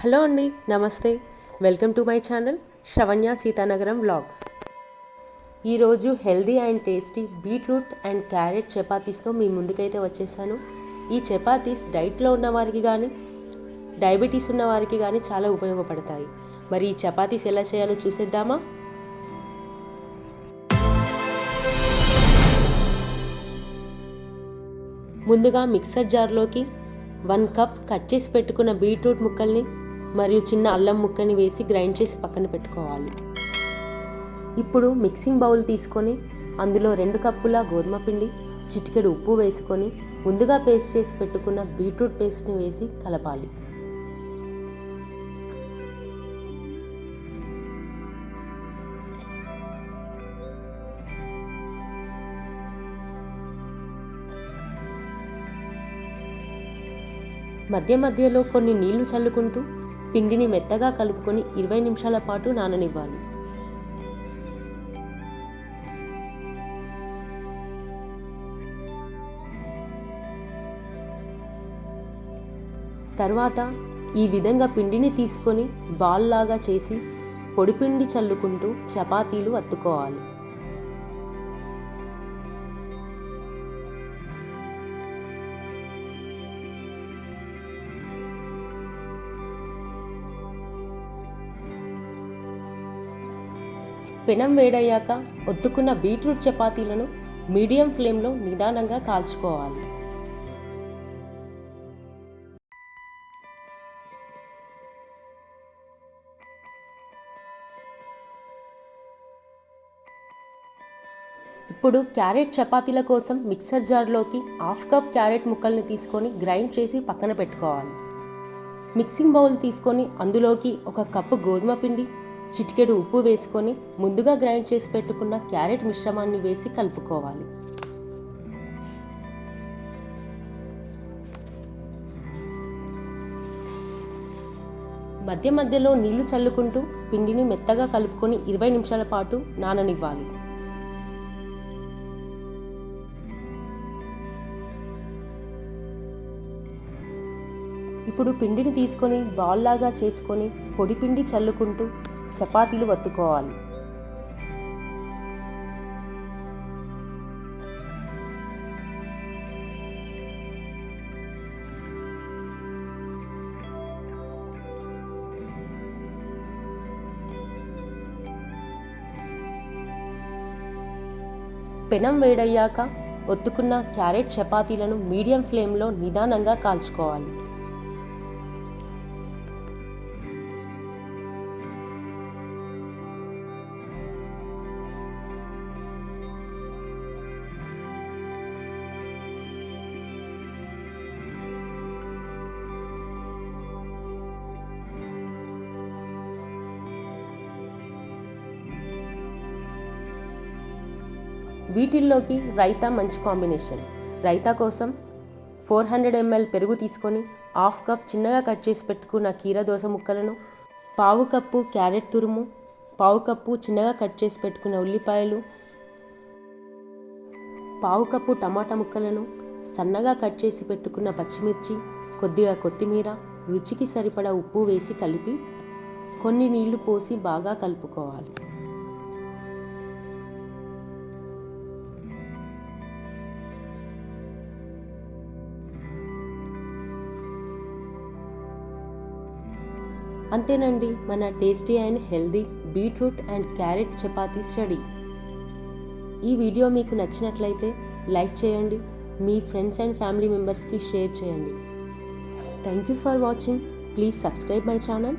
Hello అండి నమస్తే. Welcome to my channel Sravanya Seethanagaram vlogs. ఈరోజు healthy and tasty beetroot and carrot చపాతీస్తో మీ ముందుకైతే వచ్చేసాను. ఈ చపాతీస్ డైట్లో ఉన్న వారికి కానీ డయాబెటీస్ ఉన్న వారికి కానీ చాలా ఉపయోగపడతాయి. మరి ఈ చపాతీస్ ఎలా చేయాలో చూసేద్దామా? ముందుగా మిక్సర్ జార్లోకి వన్ కప్ కట్ చేసి పెట్టుకున్న బీట్రూట్ ముక్కల్ని మరియు చిన్న అల్లం ముక్కని వేసి గ్రైండ్ చేసి పక్కన పెట్టుకోవాలి. ఇప్పుడు మిక్సింగ్ బౌల్ తీసుకొని అందులో రెండు కప్పుల గోధుమ పిండి చిటికెడు ఉప్పు వేసుకొని ముందుగా పేస్ట్ చేసి పెట్టుకున్న బీట్రూట్ పేస్ట్ని వేసి కలపాలి. మధ్య మధ్యలో కొన్ని నీళ్ళు చల్లుకుంటూ పిండిని మెత్తగా కలుపుకొని ఇరవై నిమిషాల పాటు నాననివ్వాలి. తర్వాత ఈ విధంగా పిండిని తీసుకొని బాల్ లాగా చేసి పొడిపిండి చల్లుకుంటూ చపాతీలు అత్తుకోవాలి. పెనం వేడయ్యాక ఒత్తుకున్న బీట్రూట్ చపాతీలను మీడియం ఫ్లేమ్లో నిదానంగా కాల్చుకోవాలి. ఇప్పుడు క్యారెట్ చపాతీల కోసం మిక్సర్ జార్లోకి హాఫ్ కప్ క్యారెట్ ముక్కల్ని తీసుకొని గ్రైండ్ చేసి పక్కన పెట్టుకోవాలి. మిక్సింగ్ బౌల్ తీసుకొని అందులోకి ఒక కప్పు గోధుమ పిండి చిటికెడు ఉప్పు వేసుకొని ముందుగా గ్రైండ్ చేసి పెట్టుకున్న క్యారెట్ మిశ్రమాన్ని వేసి కలుపుకోవాలి. మధ్య మధ్యలో నీళ్ళు చల్లుకుంటూ పిండిని మెత్తగా కలుపుకొని ఇరవై నిమిషాల పాటు నాననివ్వాలి. ఇప్పుడు పిండిని తీసుకొని బాల్ లాగా చేసుకొని పొడి పిండి చల్లుకుంటూ చపాతీలు వత్తుకోవాలి. పెనం వేడయ్యాక ఒత్తుకున్న క్యారెట్ చపాతీలను మీడియం ఫ్లేమ్లో నిదానంగా కాల్చుకోవాలి. వీటిల్లోకి రైతా మంచి కాంబినేషన్. రైతా కోసం ఫోర్ హండ్రెడ్ ఎంఎల్ పెరుగు తీసుకొని హాఫ్ కప్ చిన్నగా కట్ చేసి పెట్టుకున్న కీర దోస ముక్కలను పావు కప్పు క్యారెట్ తురుము పావు కప్పు చిన్నగా కట్ చేసి పెట్టుకున్న ఉల్లిపాయలు పావు కప్పు టమాటా ముక్కలను సన్నగా కట్ చేసి పెట్టుకున్న పచ్చిమిర్చి కొద్దిగా కొత్తిమీర రుచికి సరిపడా ఉప్పు వేసి కలిపి కొన్ని నీళ్ళు పోసి బాగా కలుపుకోవాలి. అంతేనండి మన tasty and healthy beetroot and carrot chapatis ready. ఈ వీడియో మీకు నచ్చినట్లయితే లైక్ చేయండి మీ ఫ్రెండ్స్ అండ్ ఫ్యామిలీ మెంబర్స్కి షేర్ చేయండి. Thank you for watching. Please subscribe my channel.